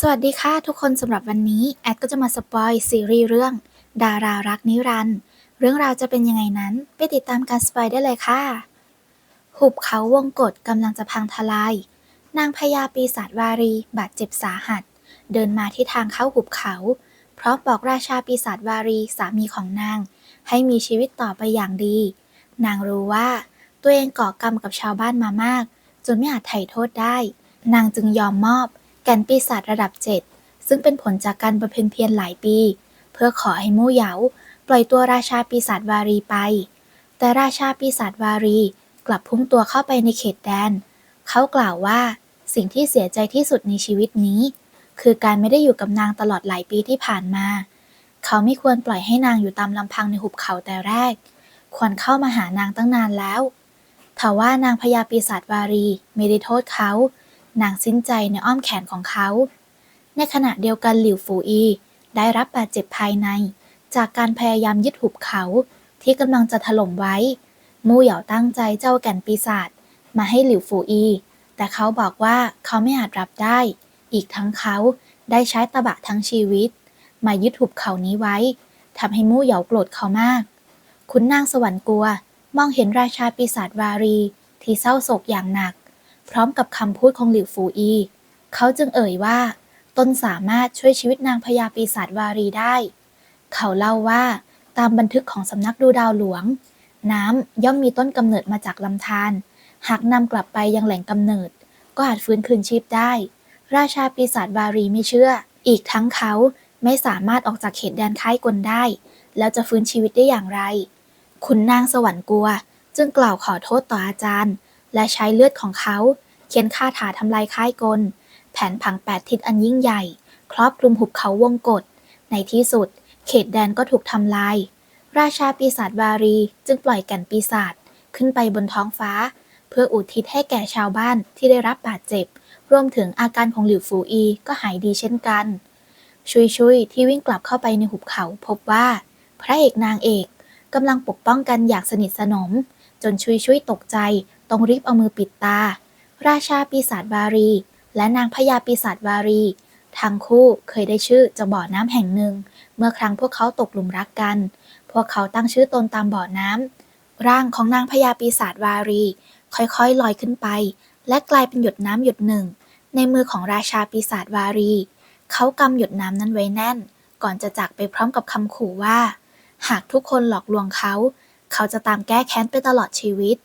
สวัสดีค่ะทุกคนสำหรับวันนี้ แอดก็จะมาสปอยซีรีส์เรื่อง ดารารักนิรันด์เรื่องราวจะเป็นยังไงนั้นไปติดตามการสปอยได้เลยค่ะ หุบเขาวงกฏกำลังจะพังทลาย นางพญาปีศาจวารี บาดเจ็บสาหัส เดินมาที่ทางเข้าหุบเขาเพราะบอกราชาปีศาจวารีสามีของนาง ให้มีชีวิตต่อไปอย่างดี นางรู้ว่า ตัวเองก่อกรรมกับชาวบ้านมามาก จนไม่อาจไถ่โทษได้ นางจึงยอมมอบ แก่นปีศาจระดับ 7 ซึ่งเป็นผลจากการบำเพ็ญเพียรหลายปี เพื่อขอให้มู่เหยาปล่อยตัวราชาปีศาจวารีไป แต่ราชาปีศาจวารีกลับพุ่งตัวเข้าไปในเขตแดน เขากล่าวว่าสิ่งที่เสียใจที่สุดในชีวิตนี้ คือการไม่ได้อยู่กับนางตลอดหลายปีที่ผ่านมา เขาไม่ควรปล่อยให้นางอยู่ตามลำพังในหุบเขาแต่แรก ควรเข้ามาหานางตั้งนานแล้วทว่านางพญาปีศาจวารีไม่ได้โทษเขา นางสิ้นใจในอ้อมแขนของเขา ในขณะเดียวกันหลิวฟูอี ได้รับบาดเจ็บภายใน จากการพยายามยึดหุบเขาที่กำลังจะถล่มไว้ มู่เหยาตั้งใจเจ้าแก่นปีศาจมาให้หลิวฟูอี แต่เขาบอกว่าเขาไม่อาจรับได้ อีกทั้งเขาได้ใช้ตะบะทั้งชีวิต มายึดหุบเขานี้ไว้ทำให้มู่เหยาโกรธเขามาก คุณนางสวรรค์กลัว มองเห็นราชาปีศาจวารีที่เศร้าโศกอย่างหนัก พร้อมกับคำพูดของหลิวฟูอี เขาจึงเอ่ยว่า ตนสามารถช่วยชีวิตนางพญาปีศาจวารีได้ เขาเล่าว่าตามบันทึกของสำนักดูดาวหลวง น้ำย่อมมีต้นกำเนิดมาจากลำธารหากนำกลับไปยังแหล่งกำเนิด ก็อาจฟื้นคืนชีพได้ ราชาปีศาจวารีไม่เชื่อ อีกทั้งเขาไม่สามารถออกจากเขตแดนค่ายกลได้ แล้วจะฟื้นชีวิตได้อย่างไร คุณนางสวรรค์กลัว จึงกล่าวขอโทษต่ออาจารย์ และใช้เลือดของเขา เขียนคาถาทำลายค่ายกล แผนผังแปดทิศอันยิ่งใหญ่ ครอบคลุมหุบเขาวงกฏในที่สุด เขตแดนก็ถูกทำลาย ราชาปีศาจวารีจึงปล่อยแก่นปีศาจขึ้นไปบนท้องฟ้า เพื่ออุทิศให้แก่ชาวบ้านที่ได้รับบาดเจ็บ รวมถึงอาการของหลิวฟูอีก็หายดีเช่นกัน ชุยชุยที่วิ่งกลับเข้าไปในหุบเขาพบว่า พระเอกนางเอกกำลังปกป้องกันอย่างสนิทสนม จนชุยชุยตกใจ ต้องรีบเอามือปิดตา ราชาปีศาจวารี และนางพญาปีศาจวารี ทั้งคู่เคยได้ชื่อจะบ่อน้ำแห่งหนึ่ง เมื่อครั้งพวกเขาตกหลุมรักกัน พวกเขาตั้งชื่อตนตามบ่อน้ำร่างของนางพญาปีศาจวารี ค่อยๆลอยขึ้นไป และกลายเป็นหยดน้ำหยดหนึ่ง ในมือของราชาปีศาจวารี เขากำหยดน้ำนั้นไว้แน่น ก่อนจะจากไปพร้อมกับคำขู่ว่า หากทุกคนหลอกลวงเขา เขาจะตามแก้แค้นไปตลอดชีวิต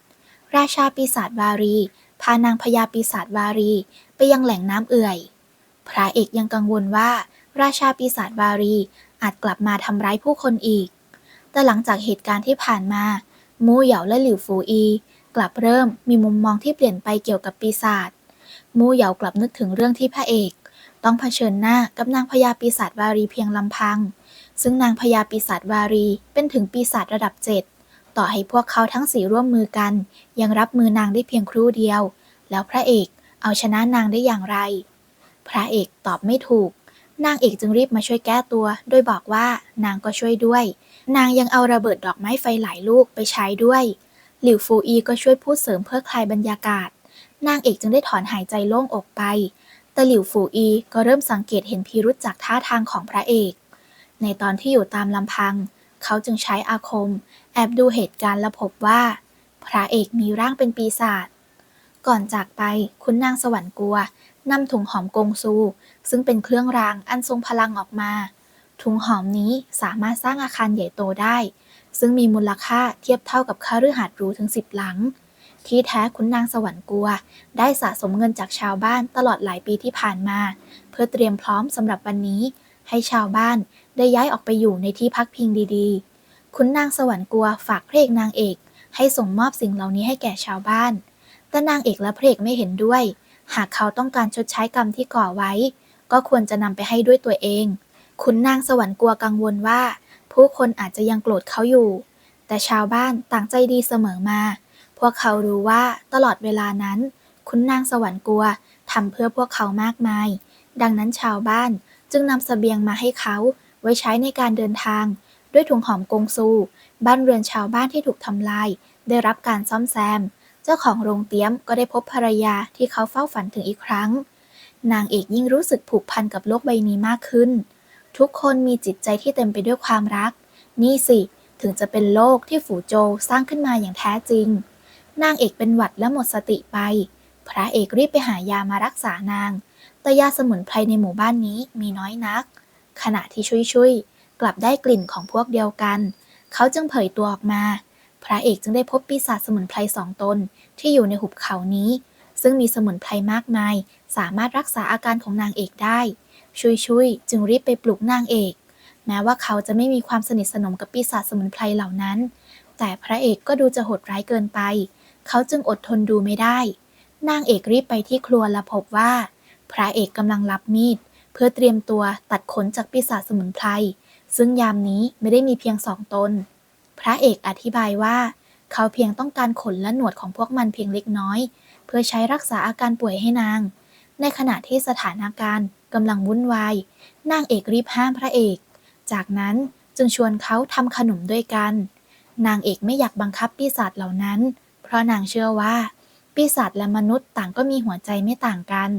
ราชาปีศาจวารี พานางพญาปีศาจวารี ไปยังแหล่งน้ำเอื่อย พระเอกยังกังวลว่า ราชาปีศาจวารีอาจกลับมาทำร้ายผู้คนอีก แต่หลังจากเหตุการณ์ที่ผ่านมา มู่เหยาและหลิวฟูอี กลับเริ่มมีมุมมองที่เปลี่ยนไปเกี่ยวกับปีศาจ มู่เหยากลับนึกถึงเรื่องที่พระเอก ต้องเผชิญหน้ากับนางพญาปีศาจวารีเพียงลำพัง ซึ่งนางพญาปีศาจวารีเป็นถึงปีศาจระดับเจ็ด ต่อให้พวกเขาทั้งสี่ร่วมมือกัน ยังรับมือนางได้เพียงครู่เดียว แล้วพระเอกเอาชนะนางได้อย่างไร พระเอกตอบไม่ถูก นางเอกจึงรีบมาช่วยแก้ตัว โดยบอกว่านางก็ช่วยด้วย นางยังเอาระเบิดดอกไม้ไฟหลายลูกไปใช้ด้วย หลิวฟูอีก็ช่วยพูดเสริมเพื่อคลายบรรยากาศ นางเอกจึงได้ถอนหายใจโล่งอกไป แต่หลิวฟูอีก็เริ่มสังเกตเห็นพิรุษจากท่าทางของพระเอก ในตอนที่อยู่ตามลำพัง เขาจึงใช้อาคม แอบดูเหตุการณ์และพบว่า พระเอกมีร่างเป็นปีศาจ ก่อนจากไปคุณนางสวรรค์กลัวนำถุงหอมกงซู ซึ่งเป็นเครื่องรางอันทรงพลังออกมา ถุงหอมนี้สามารถสร้างอาคารใหญ่โตได้ ซึ่งมีมูลค่าเทียบเท่ากับค่าฤหาสน์หรูถึงสิบหลัง ที่แท้คุณนางสวรรค์กลัว ได้สะสมเงินจากชาวบ้านตลอดหลายปีที่ผ่านมา เพื่อเตรียมพร้อมสำหรับวันนี้ ให้ชาวบ้านได้ย้ายออกไปอยู่ในที่พักพิงดีๆ คุณนางสวรรค์กลัวฝากพระเอกนางเอก ให้ส่งมอบสิ่งเหล่านี้ให้แก่ชาวบ้าน แต่นางเอกและพระเอกไม่เห็นด้วย หากเขาต้องการชดใช้กรรมที่ก่อไว้ ก็ควรจะนำไปให้ด้วยตัวเอง คุณนางสวรรค์กลัวกังวลว่า ผู้คนอาจจะยังโกรธเขาอยู่ แต่ชาวบ้านต่างใจดีเสมอมา พวกเขารู้ว่าตลอดเวลานั้น คุณนางสวรรค์กลัวทำเพื่อพวกเขามากมาย ดังนั้นชาวบ้าน จึงนำเสบียงมาให้เขาไว้ใช้ในการเดินทาง ด้วยถุงหอมกงซู บ้านเรือนชาวบ้านที่ถูกทำลาย ได้รับการซ่อมแซม เจ้าของโรงเตี้ยมก็ได้พบภรรยาที่เขาเฝ้าฝันถึงอีกครั้ง นางเอกยิ่งรู้สึกผูกพันกับโลกใบนี้มากขึ้น ทุกคนมีจิตใจที่เต็มไปด้วยความรัก นี่สิถึงจะเป็นโลกที่ฝูโจสร้างขึ้นมาอย่างแท้จริง นางเอกเป็นหวัดและหมดสติไป พระเอกรีบไปหายามารักษานาง แต่ยาสมุนไพรในหมู่บ้านนี้มีน้อยนัก ขณะที่ชุยๆกลับได้กลิ่นของพวกเดียวกัน เขาจึงเผยตัวออกมา พระเอกจึงได้พบปีศาจสมุนไพรสองตนที่อยู่ในหุบเขานี้ ซึ่งมีสมุนไพรมากมาย สามารถรักษาอาการของนางเอกได้ ชุยๆจึงรีบไปปลุกนางเอก แม้ว่าเขาจะไม่มีความสนิทสนมกับปีศาจสมุนไพรเหล่านั้น แต่พระเอกก็ดูจะโหดร้ายเกินไป เขาจึงอดทนดูไม่ได้ นางเอกรีบไปที่ครัวและพบว่า พระเอกกำลังรับมีด เพื่อเตรียมตัวตัดขนจากปีศาจสมุนไพรซึ่งยามนี้ไม่ได้มีเพียงสองตน พระเอกอธิบายว่า เขาเพียงต้องการขนและหนวดของพวกมันเพียงเล็กน้อย เพื่อใช้รักษาอาการป่วยให้นาง ในขณะที่สถานการณ์กำลังวุ่นวายนางเอกรีบห้ามพระเอก จากนั้นจึงชวนเขาทำขนมด้วยกัน นางเอกไม่อยากบังคับปีศาจเหล่านั้น เพราะนางเชื่อว่าปีศาจและมนุษย์ต่างก็มีหัวใจไม่ต่างกัน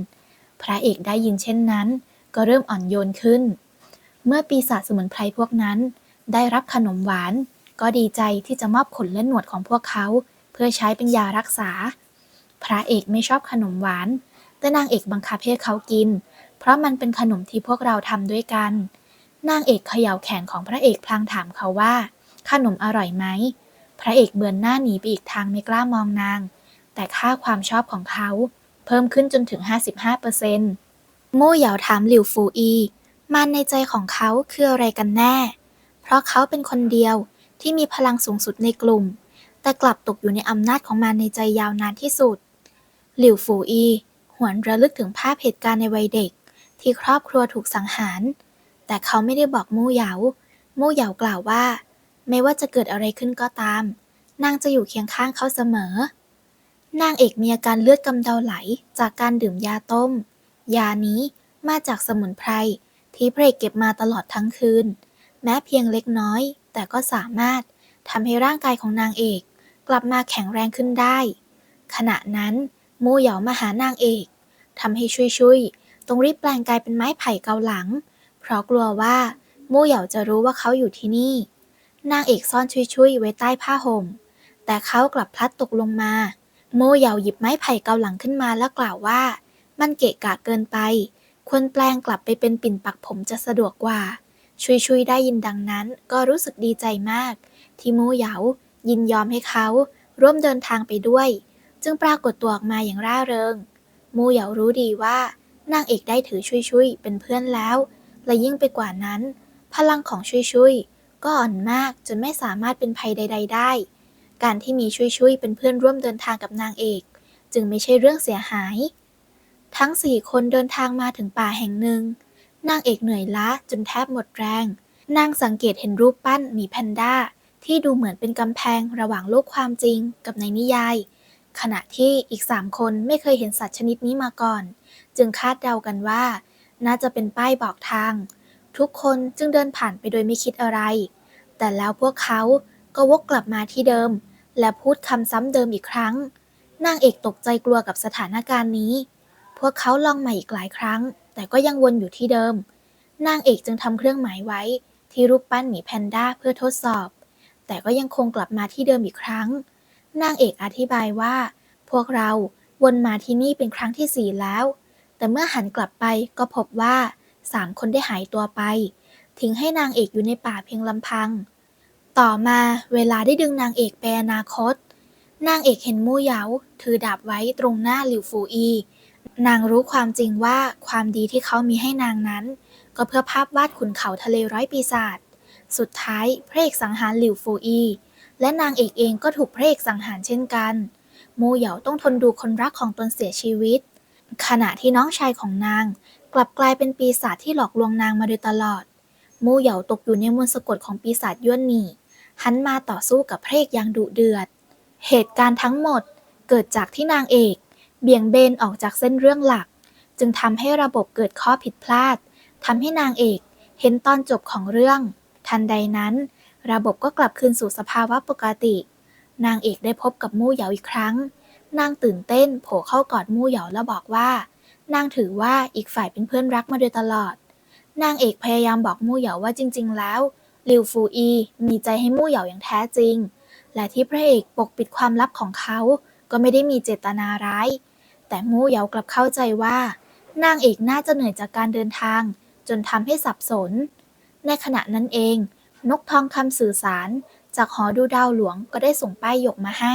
พระเอกได้ยินเช่นนั้น ก็เริ่มอ่อนโยนขึ้น เมื่อปีศาจสมุนไพรพวกนั้น ได้รับขนมหวาน ก็ดีใจที่จะมอบขนและหนวดของพวกเขา เพื่อใช้เป็นยารักษา พระเอกไม่ชอบขนมหวาน แต่นางเอกบังคับให้เขากิน เพราะมันเป็นขนมที่พวกเราทำด้วยกัน นางเอกเขย่าแขนของพระเอกพลางถามเขาว่า ขนมอร่อยไหมพระเอกเบือนหน้าหนีไปอีกทางไม่กล้ามองนาง แต่ค่าความชอบของเขา เพิ่มขึ้นจนถึง 55%มู่เหยาถามหลิวฟูอีมันในใจของเขาคืออะไรกันแน่ เพราะเขาเป็นคนเดียวที่มีพลังสูงสุดในกลุ่ม แต่กลับตกอยู่ในอำนาจของมันในใจยาวนานที่สุด หลิวฟูอี หวนระลึกถึงภาพเหตุการณ์ในวัยเด็ก ที่ครอบครัวถูกสังหาร แต่เขาไม่ได้บอกมู่เหยา มู่เหยากล่าวว่า ไม่ว่าจะเกิดอะไรขึ้นก็ตาม นางจะอยู่เคียงข้างเขาเสมอ นางเอกมีอาการเลือดกำเดาไหลจากการดื่มยาต้ม ยานี้มาจากสมุนไพรที่พระเอกเก็บมาตลอดทั้งคืน แม้เพียงเล็กน้อย แต่ก็สามารถทำให้ร่างกายของนางเอกกลับมาแข็งแรงขึ้นได้ ขณะนั้นมูเหยามาหานางเอกทำให้ชุยๆต้องรีบแปลงกายเป็นไม้ไผ่เกาหลัง เพราะกลัวว่ามู่เหยาจะรู้ว่าเขาอยู่ที่นี่ นางเอกซ่อนชุยๆไว้ใต้ผ้าห่ม แต่เขากลับพลัดตกลงมา โมเหยาหยิบไม้ไผ่เกาหลังขึ้นมาแล้วกล่าวว่า มันเกะกะเกินไป ควรแปลงกลับไปเป็นปิ่นปักผมจะสะดวกกว่า ชุยชุยได้ยินดังนั้น ก็รู้สึกดีใจมาก ที่โมเหยายินยอมให้เขาร่วมเดินทางไปด้วย จึงปรากฏตัวออกมาอย่างร่าเริงโมเหยารู้ดีว่านางเอกได้ถือชุยชุยเป็นเพื่อนแล้ว และยิ่งไปกว่านั้น พลังของชุยชุยก็อ่อนมากจนไม่สามารถเป็นภัยใด ๆ ได้ การที่มีชุยชุยๆเป็นเพื่อนร่วมเดินทางกับนางเอก จึงไม่ใช่เรื่องเสียหาย ทั้งสี่คนเดินทางมาถึงป่าแห่งหนึ่ง นางเอกเหนื่อยล้าจนแทบหมดแรง นางสังเกตเห็นรูปปั้นหมีแพนด้า ที่ดูเหมือนเป็นกำแพงระหว่างโลกความจริงกับในนิยาย ขณะที่อีกสามคนไม่เคยเห็นสัตว์ชนิดนี้มาก่อน จึงคาดเดากันว่า น่าจะเป็นป้ายบอกทาง ทุกคนจึงเดินผ่านไปโดยไม่คิดอะไร แต่แล้วพวกเขาก็วกกลับมาที่เดิม และพูดคำซ้ำเดิมอีกครั้ง นางเอกตกใจกลัวกับสถานการณ์นี้ พวกเขาลองใหม่อีกหลายครั้ง แต่ก็ยังวนอยู่ที่เดิม นางเอกจึงทำเครื่องหมายไว้ ที่รูปปั้นหมีแพนด้าเพื่อทดสอบ แต่ก็ยังคงกลับมาที่เดิมอีกครั้ง นางเอกอธิบายว่า พวกเราวนมาที่นี่เป็นครั้งที่สี่แล้ว แต่เมื่อหันกลับไปก็พบว่าสามคนได้หายตัวไป ทิ้งให้นางเอกอยู่ในป่าเพียงลำพัง ต่อมาเวลาได้ดึงนางเอกไปอนาคต นางเอกเห็นมู่เหยาถือดาบไว้ตรงหน้าหลิวฟูอี นางรู้ความจริงว่าความดีที่เขามีให้นางนั้น ก็เพื่อภาพวาดขุนเขาทะเลร้อยปีศาจสุดท้ายพระเอกสังหารหลิวฟูอี และนางเอกเองก็ถูกพระเอกสังหารเช่นกัน มู่เหยาต้องทนดูคนรักของตนเสียชีวิต ขณะที่น้องชายของนาง กลับกลายเป็นปีศาจที่หลอกลวงนางมาโดยตลอดมู่เหยาตกอยู่ในมนต์สะกดของปีศาจย้วนหนี่ หันมาต่อสู้กับพระเอกอย่างดุเดือด เหตุการณ์ทั้งหมดเกิดจากที่นางเอก เบี่ยงเบนออกจากเส้นเรื่องหลัก จึงทำให้ระบบเกิดข้อผิดพลาดทำให้นางเอกเห็นตอนจบของเรื่อง ทันใดนั้น ระบบก็กลับคืนสู่สภาวะปกติ นางเอกได้พบกับมู่เหยาอีกครั้ง นางตื่นเต้นโผล่เข้ากอดมู่เหยาแล้วบอกว่า นางถือว่าอีกฝ่ายเป็นเพื่อนรักมาโดยตลอด นางเอกพยายามบอกมู่เหยาว่าจริง ๆ แล้ว ลิวฟูอีมีใจให้มู่เหยาอย่างแท้จริง และที่พระเอกปกปิดความลับของเขาก็ไม่ได้มีเจตนาร้าย แต่มู่เหยากลับเข้าใจว่า นางเอกน่าจะเหนื่อยจากการเดินทาง จนทำให้สับสน ในขณะนั้นเอง นกทองคำสื่อสาร จากหอดูดาวหลวงก็ได้ส่งป้ายหยกมาให้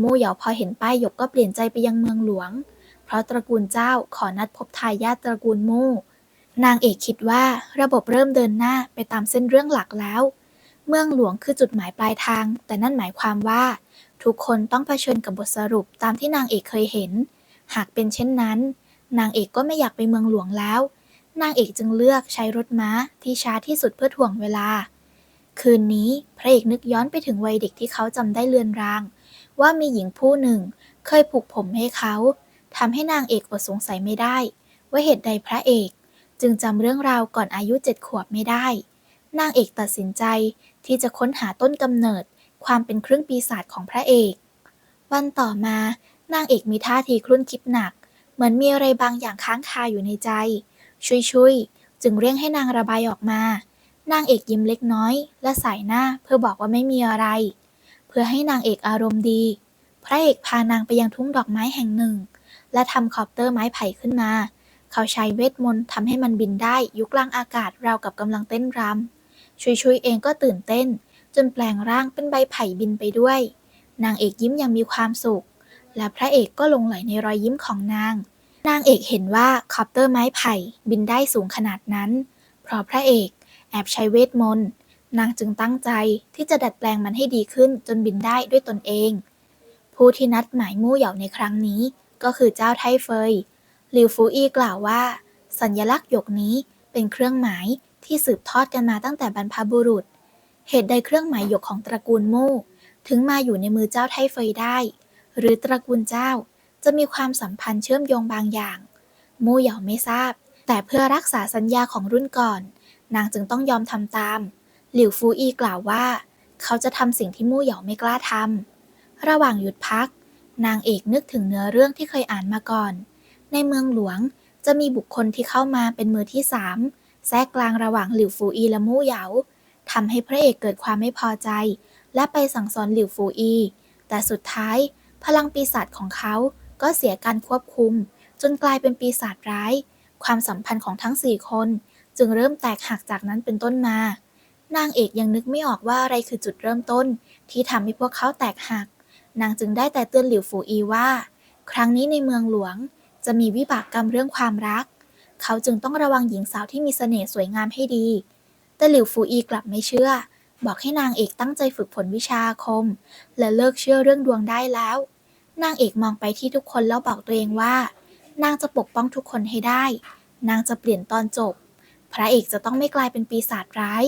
มู่เหยาพอเห็นป้ายหยกก็เปลี่ยนใจไปยังเมืองหลวง เพราะตระกูลเจ้าขอนัดพบทายาทตระกูลมู่ นางเอกคิดว่าระบบเริ่มเดินหน้าไปตามเส้นเรื่องหลักแล้ว เมืองหลวงคือจุดหมายปลายทาง แต่นั่นหมายความว่า ทุกคนต้องเผชิญกับบทสรุปตามที่นางเอกเคยเห็น หากเป็นเช่นนั้น นางเอกก็ไม่อยากไปเมืองหลวงแล้ว นางเอกจึงเลือกใช้รถม้าที่ช้าที่สุดเพื่อถ่วงเวลา คืนนี้พระเอกนึกย้อนไปถึงวัยเด็กที่เขาจำได้เลือนราง ว่ามีหญิงผู้หนึ่งเคยผูกผมให้เขาทำให้นางเอกอดสงสัยไม่ได้ ว่าเหตุใดพระเอก จึงจำเรื่องราวก่อนอายุเจ็ดขวบไม่ได้ นางเอกตัดสินใจที่จะค้นหาต้นกำเนิด ความเป็นเครื่องปีศาจของพระเอก วันต่อมา นางเอกมีท่าทีครุ่นคิดหนัก เหมือนมีอะไรบางอย่างค้างคาอยู่ในใจ ชุยๆ จึงเร่งให้นางระบายออกมา นางเอกยิ้มเล็กน้อย และสายหน้าเพื่อบอกว่าไม่มีอะไร เพื่อให้นางเอกอารมณ์ดี พระเอกพานางไปยังทุ่งดอกไม้แห่งหนึ่ง และทำคอปเตอร์ไม้ไผ่ขึ้นมา เขาใช้เวทมนต์ทำให้มันบินได้ยุกลางอากาศราวกับกำลังเต้นรำชุยๆเองก็ตื่นเต้น จนแปลงร่างเป็นใบไผ่บินไปด้วย นางเอกยิ้มอย่างมีความสุข และพระเอกก็ลงไหลในรอยยิ้มของนาง นางเอกเห็นว่าคอปเตอร์ไม้ไผ่บินได้สูงขนาดนั้น เพราะพระเอกแอบใช้เวทมนต์นางจึงตั้งใจที่จะดัดแปลงมันให้ดีขึ้นจนบินได้ด้วยตนเอง ผู้ที่นัดหมายมู่เหยาในครั้งนี้ ก็คือเจ้าไทเฟย ลิวฟูอีกล่าวว่า สัญลักษณ์หยกนี้เป็นเครื่องหมายที่สืบทอดกันมาตั้งแต่บรรพบุรุษ เหตุใดเครื่องหมายหยกของตระกูลมู่ถึงมาอยู่ในมือเจ้าไทเฟยได้ หรือตระกูลเจ้าจะมีความสัมพันธ์เชื่อมโยงบางอย่าง มู่เหยาไม่ทราบ แต่เพื่อรักษาสัญญาของรุ่นก่อน นางจึงต้องยอมทำตาม หลิวฟูอีกล่าวว่า เขาจะทำสิ่งที่มู่เหยาไม่กล้าทำระหว่างหยุดพัก นางเอกนึกถึงเนื้อเรื่องที่เคยอ่านมาก่อน ในเมืองหลวงจะมีบุคคลที่เข้ามาเป็นมือที่สามแทรกกลางระหว่างหลิวฟูอีและมู่เหยาทำให้พระเอกเกิดความไม่พอใจ และไปสั่งสอนหลิวฟูอี แต่สุดท้าย พลังปีศาจของเขาก็เสียการควบคุม จนกลายเป็นปีศาจร้าย ความสัมพันธ์ของทั้งสี่คน จึงเริ่มแตกหักจากนั้นเป็นต้นมา นางเอกยังนึกไม่ออกว่าอะไรคือจุดเริ่มต้น ที่ทำให้พวกเขาแตกหัก นางจึงได้แต่เตือนหลิวฟูอีว่า ครั้งนี้ในเมืองหลวง จะมีวิบากกรรมเรื่องความรัก เขาจึงต้องระวังหญิงสาวที่มีเสน่ห์สวยงามให้ดี แต่หลิวฟูอีกลับไม่เชื่อ บอกให้นางเอกตั้งใจฝึกฝนวิชาอาคม และเลิกเชื่อเรื่องดวงได้แล้ว นางเอกมองไปที่ทุกคนแล้วบอกตัวเองว่า นางจะปกป้องทุกคนให้ได้ นางจะเปลี่ยนตอนจบ พระเอกจะต้องไม่กลายเป็นปีศาจร้าย